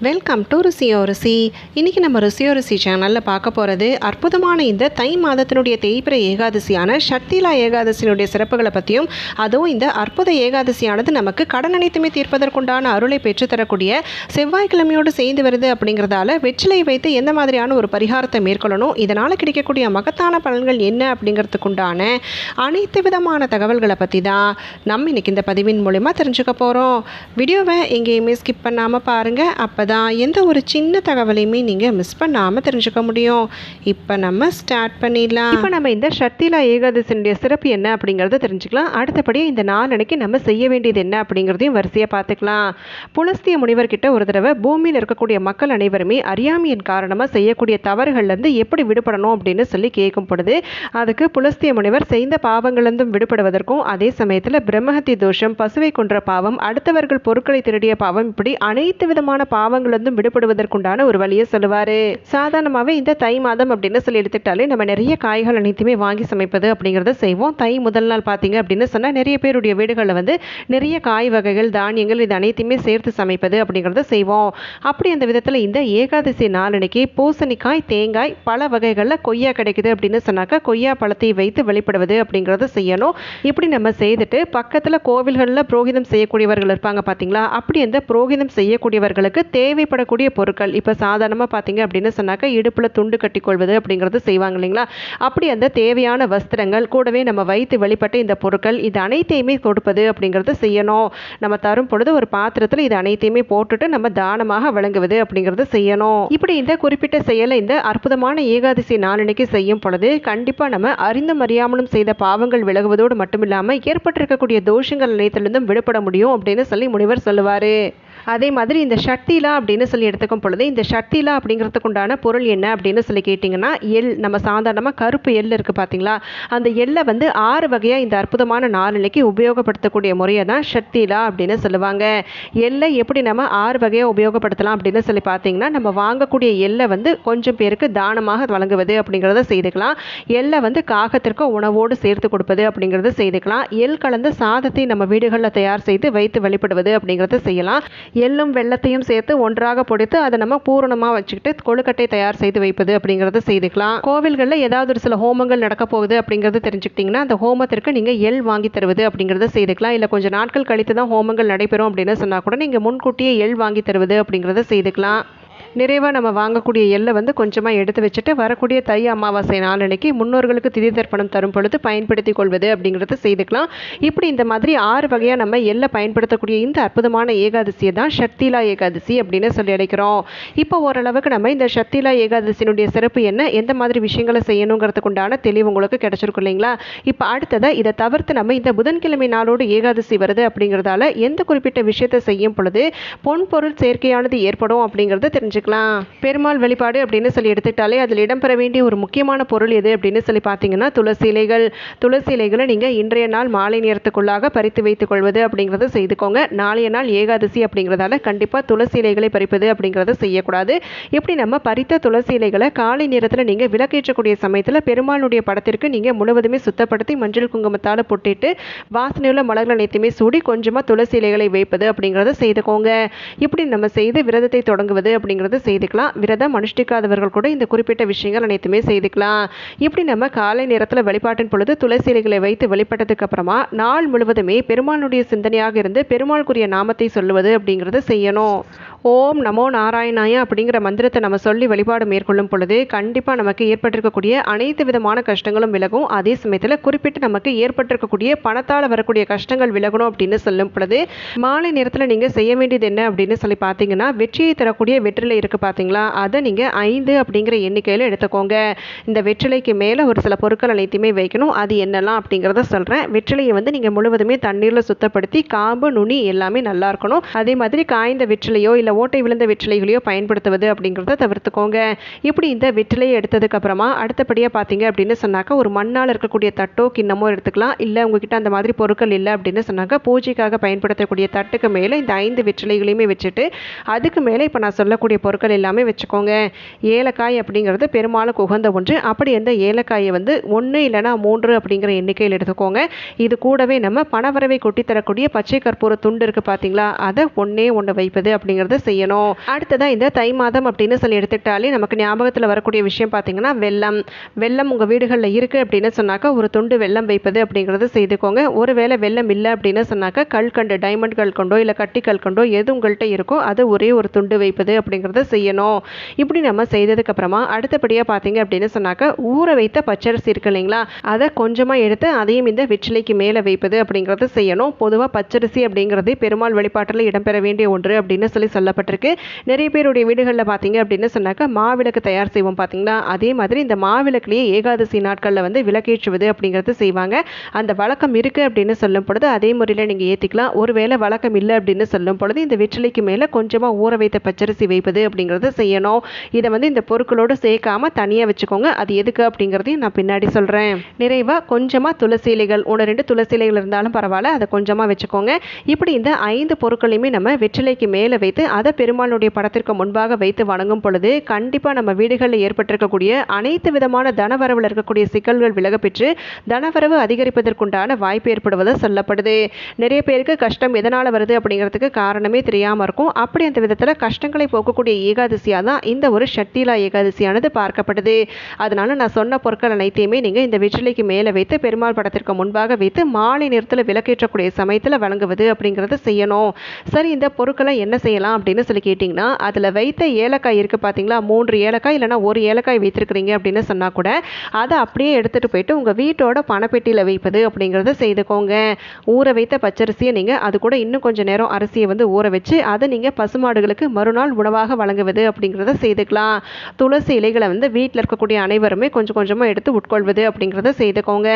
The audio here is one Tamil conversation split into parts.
வெல்கம் டு ருசியோ ருசி இன்றைக்கி நம்ம ருசியோ ருசி சேனலில் பார்க்க போகிறது அற்புதமான இந்த தை மாதத்தினுடைய தேய்பிர ஏகாதசியான சக்திலா ஏகாதசியினுடைய சிறப்புகளை பற்றியும் அதுவும் இந்த அற்புத ஏகாதசியானது நமக்கு கடன் அனைத்துமே தீர்ப்பதற்குண்டான அருளை பெற்றுத்தரக்கூடிய செவ்வாய்க்கிழமையோடு சேர்ந்து வருது அப்படிங்கிறதால வெற்றிலை வைத்து எந்த மாதிரியான ஒரு பரிகாரத்தை மேற்கொள்ளணும் இதனால் கிடைக்கக்கூடிய மகத்தான பலன்கள் என்ன அப்படிங்கிறதுக்குண்டான அனைத்து விதமான தகவல்களை பற்றி தான் நம்ம இன்றைக்கி இந்த பதிவின் மூலிமா தெரிஞ்சுக்க போகிறோம் வீடியோவை எங்கேயுமே ஸ்கிப் பண்ணாமல் பாருங்கள் அப்போ தான். எந்த ஒரு சின்ன தகவலையுமே நீங்கள் மிஸ் பண்ணாமல் தெரிஞ்சுக்க முடியும். இப்போ நம்ம ஸ்டார்ட் பண்ணிடலாம். இப்போ நம்ம இந்த சக்திலா ஏகாதசினுடைய சிறப்பு என்ன அப்படிங்கிறத தெரிஞ்சுக்கலாம். அடுத்தபடியாக இந்த நாளனைக்கு நம்ம செய்ய வேண்டியது என்ன அப்படிங்கிறதையும் வரிசையாக பார்த்துக்கலாம். புலஸ்திய முனிவர்கிட்ட ஒரு தடவை பூமியில் இருக்கக்கூடிய மக்கள் அனைவருமே அறியாமையின் காரணமாக செய்யக்கூடிய தவறுகள்லேருந்து எப்படி விடுபடணும் அப்படின்னு சொல்லி கேட்கும் பொழுது அதுக்கு புலஸ்திய முனிவர் செய்த பாவங்களிலிருந்தும் விடுபடுவதற்கும் அதே சமயத்தில் பிரம்மஹத்தி தோஷம் பசுவை கொன்ற பாவம் அடுத்தவர்கள் பொருட்களை திருடிய பாவம் இப்படி அனைத்து விதமான பாவங்களிலிருந்தும் விடுபடுவதற்குண்டான ஒரு வழியை சொல்லுவார். சாதாரணமாகவே இந்த தை மாதம் அப்படின்னு சொல்லி எடுத்துக்கிட்டாலே நம்ம நிறைய காய்கள் அனைத்துமே வாங்கி சமைப்பது அப்படிங்கிறத செய்வோம். தை முதல் நாள் பார்த்தீங்க அப்படின்னு சொன்னால் நிறைய பேருடைய வீடுகளில் வந்து நிறைய காய் வகைகள் தானியங்கள் இது அனைத்தையுமே சேர்த்து சமைப்பது அப்படிங்கிறத செய்வோம். அப்படி அந்த விதத்தில் இந்த ஏகாதசி நாளனைக்கு பூசணிக்காய் தேங்காய் பல வகைகளில் கொய்யா கிடைக்குது அப்படின்னு சொன்னாக்கா கொய்யா பழத்தை வைத்து வெளிப்படுவது அப்படிங்கிறத செய்யணும். இப்படி நம்ம செய்துட்டு பக்கத்தில் கோவில்களில் புரோகிதம் செய்யக்கூடியவர்கள் இருப்பாங்க பார்த்தீங்களா? அப்படி அந்த புரோகிதம் செய்யக்கூடியவர்களுக்கு தேவைப்படக்கூடிய பொருட்கள். இப்போ சாதாரணமாக பார்த்தீங்க அப்படின்னு சொன்னாக்கா இடுப்பில் துண்டு கட்டிக்கொள்வது அப்படிங்கிறது செய்வாங்க இல்லைங்களா? அப்படி அந்த தேவையான வஸ்திரங்கள் கூடவே நம்ம வைத்து வெளிப்பட்ட இந்த பொருட்கள் இது அனைத்தையுமே கொடுப்பது அப்படிங்கிறது செய்யணும். நம்ம தரும் பொழுது ஒரு பாத்திரத்தில் இது அனைத்தையுமே போட்டுட்டு நம்ம தானமாக வழங்குவது அப்படிங்கிறது செய்யணும். இப்படி இந்த குறிப்பிட்ட செயலை இந்த அற்புதமான ஏகாதசி நாளன்னைக்கு செய்யும் பொழுது கண்டிப்பாக நம்ம அறிந்தும் அறியாமலும் செய்த பாவங்கள் விலகுவதோடு மட்டுமில்லாமல் ஏற்பட்டிருக்கக்கூடிய தோஷங்கள் அனைத்திலிருந்தும் விடுபட முடியும் அப்படின்னு சொல்லி முனிவர் சொல்லுவார். அதே மாதிரி இந்த சக்திலா அப்படின்னு சொல்லி எடுத்துக்கும் பொழுது இந்த சக்திலா அப்படிங்கிறதுக்கு உண்டான பொருள் என்ன அப்படின்னு சொல்லி கேட்டிங்கன்னா எள் நம்ம சாதாரணமாக கருப்பு எள் இருக்குது பார்த்தீங்களா அந்த எள்ளை வந்து ஆறு வகையாக இந்த அற்புதமான நாளிலைக்கு உபயோகப்படுத்தக்கூடிய முறையை தான் சக்திலா அப்படின்னு சொல்லுவாங்க. எள்ளை எப்படி நம்ம ஆறு வகையாக உபயோகப்படுத்தலாம் அப்படின்னு சொல்லி பார்த்தீங்கன்னா நம்ம வாங்கக்கூடிய எள்ளை வந்து கொஞ்சம் பேருக்கு தானமாக வழங்குவது அப்படிங்கிறத செய்துக்கலாம். எள்ளை வந்து காகத்திற்கு உணவோடு சேர்த்து கொடுப்பது அப்படிங்கிறத செய்துக்கலாம். எள் கலந்த சாதத்தை நம்ம வீடுகளில் தயார் செய்து வைத்து வழிபடுவது அப்படிங்கிறத செய்யலாம். எள்ளும் வெள்ளத்தையும் சேர்த்து ஒன்றாக பொடித்து அதை நம்ம பூரணமாக வச்சுக்கிட்டு கொழுக்கட்டை தயார் செய்து வைப்பது அப்படிங்கிறத செய்துக்கலாம். கோவில்களில் ஏதாவது ஒரு சில ஹோமங்கள் நடக்க போகுது அப்படிங்கிறது தெரிஞ்சுக்கிட்டிங்கன்னா அந்த ஹோமத்திற்கு நீங்கள் எள் வாங்கி தருவது அப்படிங்கிறத செய்துக்கலாம். இல்லை கொஞ்சம் நாட்கள் கழித்து தான் ஹோமங்கள் நடைபெறும் அப்படின்னு சொன்னால் கூட நீங்கள் முன்கூட்டியே எள் வாங்கி தருவது அப்படிங்கிறத செய்துக்கலாம். நிறைவாக நம்ம வாங்கக்கூடிய எல்லை வந்து கொஞ்சமாக எடுத்து வச்சுட்டு வரக்கூடிய தை அமாவாசை நாளன்னைக்கு முன்னோர்களுக்கு திதி தர்ப்பணம் தரும் பொழுது பயன்படுத்தி கொள்வது அப்படிங்கிறத செய்துக்கலாம். இப்படி இந்த மாதிரி ஆறு வகையாக நம்ம எல்லை பயன்படுத்தக்கூடிய இந்த அற்புதமான ஏகாதசியை தான் சக்திலா ஏகாதசி அப்படின்னு சொல்லி அழைக்கிறோம். இப்போ ஓரளவுக்கு நம்ம இந்த சக்திலா ஏகாதசியினுடைய சிறப்பு என்ன? எந்த மாதிரி விஷயங்களை செய்யணுங்கிறதுக்கு உண்டான தெளிவு உங்களுக்கு கிடைச்சிருக்கும் இல்லைங்களா? இப்போ அடுத்ததாக இதை தவிர்த்து நம்ம இந்த புதன்கிழமை நாளோடு ஏகாதசி வருது அப்படிங்கிறதால எந்த குறிப்பிட்ட விஷயத்தை செய்யும் பொழுது பொன் பொருள் சேர்க்கையானது ஏற்படும் அப்படிங்கிறது தெரிஞ்சுக்கலாம். பெருமாள் வழிபாடு அப்படின்னு சொல்லி எடுத்துக்கிட்டாலே அதில் இடம்பெற வேண்டிய ஒரு முக்கியமான பொருள் எது அப்படின்னு சொல்லி பார்த்தீங்கன்னா துளசி இலைகள். துளசி இலைகளை நீங்கள் இன்றைய நாள் மாலை நேரத்துக்குள்ளாக பறித்து வைத்துக் கொள்வது அப்படிங்கிறத செய்துக்கோங்க. நாளைய நாள் ஏகாதசி அப்படிங்கிறதால கண்டிப்பாக துளசி இலைகளை பறிப்பது அப்படிங்கிறத செய்யக்கூடாது. இப்படி நம்ம பறித்த துளசி இலைகளை காலை நேரத்தில் நீங்கள் விளக்கேற்றக்கூடிய சமயத்தில் பெருமாளுடைய படத்திற்கு நீங்கள் முழுவதுமே சுத்தப்படுத்தி மஞ்சள் குங்குமத்தால் பொட்டிட்டு வாசனையுள்ள மலர்கள் அனைத்துமே சூடி கொஞ்சமாக துளசி இலைகளை வைப்பது அப்படிங்கிறத செய்துக்கோங்க. இப்படி நம்ம செய்து விரதத்தை தொடங்குவது அப்படிங்கிறத செய்துக்கலாம். விரதம் அனுஷ்டிக்காதவர்கள் கூட இந்த குறிப்பிட்ட விஷயங்கள் அனைத்துமே செய்துக்கலாம். இப்படி நம்ம காலை நேரத்தில் வழிபாட்டின் பொழுது துளசி இலைகளை வைத்து வழிபட்டதுக்கு அப்புறமா நாள் முழுவதுமே பெருமாளுடைய சிந்தனையாக இருந்து பெருமாளுக்குரிய நாமத்தை சொல்லுவது அப்படிங்கிறத செய்யணும். ஓம் நமோ நாராயணாய அப்படிங்கிற மந்திரத்தை நம்ம சொல்லி வழிபாடு மேற்கொள்ளும் பொழுது கண்டிப்பாக நமக்கு ஏற்பட்டிருக்கக்கூடிய அனைத்து விதமான கஷ்டங்களும் விலகும். அதே சமயத்தில் குறிப்பிட்டு நமக்கு ஏற்பட்டிருக்கக்கூடிய பணத்தால் வரக்கூடிய கஷ்டங்கள் விலகணும் அப்படின்னு சொல்லும் பொழுது மாலை நேரத்தில் நீங்கள் செய்ய வேண்டியது என்ன அப்படின்னு சொல்லி பார்த்தீங்கன்னா வெற்றியை தரக்கூடிய வெற்றிலை இருக்குது பார்த்தீங்களா அதை நீங்கள் ஐந்து அப்படிங்கிற எண்ணிக்கையில் எடுத்துக்கோங்க. இந்த வெற்றிலைக்கு மேலே ஒரு சில பொருட்கள் அனைத்தையுமே வைக்கணும். அது என்னெல்லாம் அப்படிங்கிறத சொல்கிறேன் வெற்றிலையை வந்து நீங்கள் முழுவதுமே தண்ணீரில் சுத்தப்படுத்தி காம்பு நுனி எல்லாமே நல்லா இருக்கணும். அதே மாதிரி காய்ந்த வெற்றிலையோ இல்லை ஓட்டை விழுந்த வெற்றிலைகளையோ பயன்படுத்துவது அப்படிங்கிறத தவிர்த்துக்கோங்க. இப்படி இந்த வெற்றிலையை எடுத்ததுக்கப்புறமா அடுத்தபடியாக பார்த்தீங்க அப்படின்னு சொன்னாக்கா ஒரு மண்ணால் இருக்கக்கூடிய தட்டோ கிண்ணமோ எடுத்துக்கலாம். இல்லை உங்ககிட்ட அந்த மாதிரி பொருட்கள் இல்லை அப்படின்னு சொன்னாக்கா பூஜைக்காக பயன்படுத்தக்கூடிய தட்டுக்கு மேலே இந்த ஐந்து வெற்றிலைகளையுமே வச்சுட்டு அதுக்கு மேலே இப்போ நான் சொல்லக்கூடிய பொருட்கள் எல்லாமே வச்சுக்கோங்க. ஏலக்காய் அப்படிங்கிறது பெரும்பாலும் உகந்த ஒன்று. அப்படி அந்த ஏலக்காயை வந்து ஒன்று இல்லைனா மூன்று அப்படிங்கிற எண்ணிக்கையில் எடுத்துக்கோங்க. இது கூடவே நம்ம பணவரவை கொட்டி தரக்கூடிய பச்சை கற்பூர துண்டு இருக்குது பார்த்தீங்களா அதை ஒன்றே ஒன்று வைப்பது அப்படிங்கிறது செய்யணும். அடுத்ததாக இந்த தை மாதம் அப்படின்னு சொல்லி எடுத்துக்கிட்டாலே நமக்கு ஞாபகத்தில் வரக்கூடிய விஷயம் பார்த்தீங்கன்னா வெள்ளம். வெள்ளம் உங்கள் வீடுகளில் இருக்குது அப்படின்னு சொன்னாக்கா ஒரு துண்டு வெள்ளம் வைப்பது அப்படிங்கிறது செய்துக்கோங்க. ஒருவேளை வெள்ளம் இல்லை அப்படின்னு சொன்னாக்கா கல்கண்டு டைமண்ட் கல்கண்டோ இல்லை கட்டி கல்கண்டோ எது உங்கள்கிட்ட இருக்கோ அது ஒரே ஒரு துண்டு வைப்பது அப்படிங்கிறத செய்யணும். இப்படி நம்ம செய்ததுக்கப்புறமா அடுத்தபடியாக பார்த்தீங்க அப்படின்னு சொன்னாக்கா ஊற வைத்த பச்சரிசி இருக்கு இல்லைங்களா? அதை கொஞ்சமாக எடுத்து அதையும் இந்த வெற்றிலைக்கு மேலே வைப்பது அப்படிங்கிறத செய்யணும். பொதுவாக பச்சரிசி அப்படிங்கிறது பெருமாள் வழிபாட்டில் இடம்பெற வேண்டிய ஒன்று அப்படின்னு சொல்லி சொல்ல சொல்லப்பட்டிருக்கு. நிறைய பேருடைய வீடுகளில் பார்த்தீங்க அப்படின்னு சொன்னாக்கா மாவிளக்கு தயார் செய்வோம் பார்த்தீங்களா? அதே மாதிரி இந்த மாவிளக்குலேயே ஏகாதசி நாட்களில் வந்து விளக்கேற்றுவது அப்படிங்கிறது செய்வாங்க. அந்த வழக்கம் இருக்குது அப்படின்னு சொல்லும் பொழுது அதே முறையில் நீங்கள் ஏற்றிக்கலாம் ஒருவேளை வழக்கம் இல்லை அப்படின்னு சொல்லும் பொழுது இந்த வெற்றிலைக்கு மேலே கொஞ்சமாக ஊற வைத்த பச்சரிசி வைப்பது அப்படிங்கிறத செய்யணும். இதை வந்து இந்த பொருட்களோடு சேர்க்காம தனியாக வச்சுக்கோங்க. அது எதுக்கு அப்படிங்கிறதையும் நான் பின்னாடி சொல்கிறேன் நிறைவாக கொஞ்சமாக துளசி இலைகள் ஒன்று ரெண்டு துளசி இலைகள் இருந்தாலும் பரவாயில்ல. அதை கொஞ்சமாக வச்சுக்கோங்க. இப்படி இந்த ஐந்து பொருட்களையுமே நம்ம வெற்றிலைக்கு மேலே வைத்து அதை பெருமானுடைய படத்திற்கு முன்பாக வைத்து வணங்கும் பொழுது கண்டிப்பாக நம்ம வீடுகளில் ஏற்பட்டிருக்கக்கூடிய அனைத்து விதமான தனவரவில் இருக்கக்கூடிய சிக்கல்கள் விலக பெற்று தனவரவு அதிகரிப்பதற்குண்டான வாய்ப்பு ஏற்படுவதாக சொல்லப்படுது. நிறைய பேருக்கு கஷ்டம் எதனால் வருது அப்படிங்கிறதுக்கு காரணமே தெரியாமல் இருக்கும். அப்படி அந்த விதத்தில் கஷ்டங்களை போக்கக்கூடிய ஏகாதசியாக தான் இந்த ஒரு சக்திலா ஏகாதசியானது பார்க்கப்படுது. அதனால நான் சொன்ன பொருட்கள் அனைத்தையுமே நீங்கள் இந்த வெற்றிலைக்கு மேலே வைத்து பெருமாள் படத்திற்கு முன்பாக வைத்து மாலை நேரத்தில் விளக்கேற்றக்கூடிய சமயத்தில் வழங்குவது அப்படிங்கிறத செய்யணும். சரி இந்த பொருட்களை என்ன செய்யலாம் அப்படின்னு சொல்லி கேட்டிங்கன்னா அதில் வைத்த ஏலக்காய் இருக்குது பார்த்தீங்களா மூன்று ஏலக்காய் இல்லைனா ஒரு ஏலக்காய் வைத்திருக்கிறீங்க அப்படின்னு சொன்னால் கூட அதை அப்படியே எடுத்துகிட்டு போயிட்டு உங்கள் வீட்டோட பணப்பெட்டியில் வைப்பது அப்படிங்கிறத செய்துக்கோங்க. ஊற வைத்த பச்சரிசியை நீங்கள் அது கூட இன்னும் கொஞ்சம் நேரம் அரிசியை வந்து ஊற வச்சு அதை நீங்கள் பசுமாடுகளுக்கு மறுநாள் உணவாக வழங்குவது அப்படிங்கிறத செய்துக்கலாம். துளசி இலைகளை வந்து வீட்டில் இருக்கக்கூடிய அனைவருமே கொஞ்சம் கொஞ்சமாக எடுத்து உட்கொள்வது அப்படிங்கிறத செய்துக்கோங்க.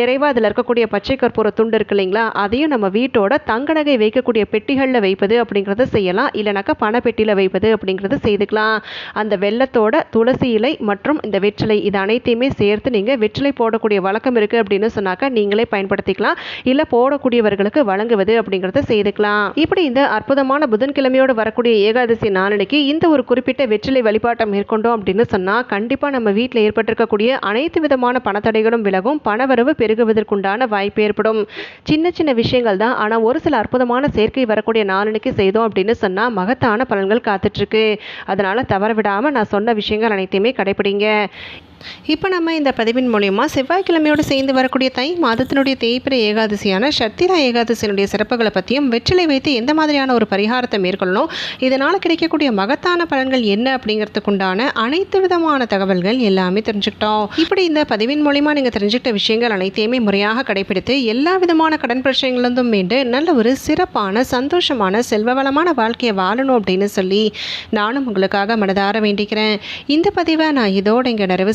நிறைவாக அதில் இருக்கக்கூடிய பச்சை கற்பூர துண்டு இருக்கு இல்லைங்களா? அதையும் நம்ம வீட்டோட தங்க நகை வைக்கக்கூடிய பெட்டிகளில் வைப்பது அப்படிங்கிறத செய்யலாம். இல்லைனாக்கா பணப்பெட்டியில் வைப்பது அப்படிங்கிறது செய்துக்கலாம். அந்த வெள்ளத்தோட துளசி இலை மற்றும் இந்த வெற்றிலை இது அனைத்தையுமே சேர்த்து நீங்கள் வெற்றிலை போடக்கூடிய வழக்கம் இருக்குது அப்படின்னு சொன்னாக்கா நீங்களே பயன்படுத்திக்கலாம். இல்லை போடக்கூடியவர்களுக்கு வழங்குவது அப்படிங்கிறத செய்துக்கலாம். இப்படி இந்த அற்புதமான புதன்கிழமையோடு வரக்கூடிய ஏகாதசி நாளனைக்கு இந்த ஒரு குறிப்பிட்ட வெற்றிலை வழிபாட்டை மேற்கொண்டோம் அப்படின்னு சொன்னால் கண்டிப்பாக நம்ம வீட்டில் ஏற்பட்டிருக்கக்கூடிய அனைத்து விதமான பணத்தடைகளும் விலகும். பணவரவு பெருகுவதற்குண்டான வாய்ப்பு ஏற்படும். சின்ன சின்ன விஷயங்கள் தான். ஆனால் ஒரு சில அற்புதமான சேர்க்கை வரக்கூடிய நாளனைக்கு செய்தோம் அப்படின்னு சொன்னால் மகத்தான பலன்கள் காத்துட்ருக்கு. அதனால் தவற விடாமல் நான் சொன்ன விஷயங்கள் அனைத்தையுமே கடைப்பிடிங்க. இப்போ நம்ம இந்த பதிவின் மூலயமா செவ்வாய்க்கிழமையோடு சேர்ந்து வரக்கூடிய தை மாதத்தினுடைய தேய்பிரை ஏகாதசியான சத்திரா ஏகாதசியினுடைய சிறப்புகளை பற்றியும் வெற்றிலை வைத்து எந்த மாதிரியான ஒரு பரிகாரத்தை மேற்கொள்ளணும் இதனால் கிடைக்கக்கூடிய மகத்தான பலன்கள் என்ன அப்படிங்கிறதுக்குண்டான அனைத்து விதமான தகவல்கள் எல்லாமே தெரிஞ்சுக்கிட்டோம். இப்படி இந்த பதிவின் மூலயமா நீங்கள் தெரிஞ்சுக்கிட்ட விஷயங்கள் அனைத்தையுமே முறையாக கடைபிடித்து எல்லா விதமான கடன் பிரச்சனைகளிலிருந்தும் மீண்டு நல்ல ஒரு சிறப்பான சந்தோஷமான செல்வ வளமான வாழ்க்கையை வாழணும் அப்படின்னு சொல்லி நானும் உங்களுக்காக மனதார வேண்டிக்கிறேன். இந்த பதிவை நான் இதோடு இங்கே நிறைவு